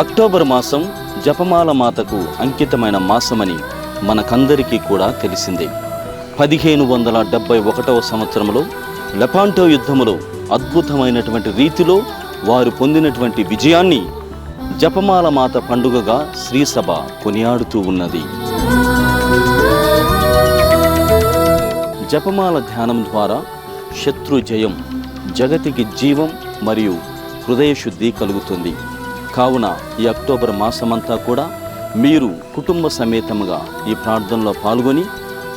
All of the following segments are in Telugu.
అక్టోబర్ మాసం జపమాల మాతకు అంకితమైన మాసమని మనకందరికీ కూడా తెలిసిందే. పదిహేను వందల డెబ్బై ఒకటవ సంవత్సరంలో లెపాంటో యుద్ధములో అద్భుతమైనటువంటి రీతిలో వారు పొందినటువంటి విజయాన్ని జపమాల మాత పండుగగా శ్రీసభ కొనియాడుతూ ఉన్నది. జపమాల ధ్యానం ద్వారా శత్రు జయం జగతికి జీవం మరియు హృదయశుద్ధి కలుగుతుంది. కావున ఈ అక్టోబర్ మాసమంతా కూడా మీరు కుటుంబ సమేతముగా ఈ ప్రార్థనలో పాల్గొని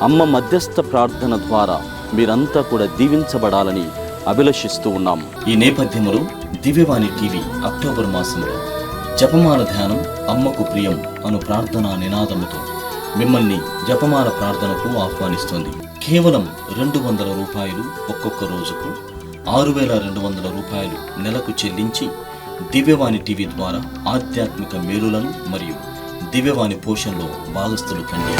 అమ్మ మధ్యస్థ ప్రార్థన ద్వారా మీరంతా కూడా దీవించబడాలని అభిలషిస్తూ ఉన్నాం. ఈ నేపథ్యంలో దివ్యవాణి టీవీ అక్టోబర్ మాసంలో జపమాల ధ్యానం అమ్మకు ప్రియం అను ప్రార్థనా నినాదముతో మిమ్మల్ని జపమాల ప్రార్థనకు ఆహ్వానిస్తుంది. కేవలం రెండు వందల రూపాయలు ఒక్కొక్క రోజుకు ఆరు వేల రెండు వందల రూపాయలు నెలకు చెల్లించి దివ్యవాణి టీవీ ద్వారా ఆధ్యాత్మిక మేలులను మరియు దివ్యవాణి పోషణలో భాగస్థులు కండి.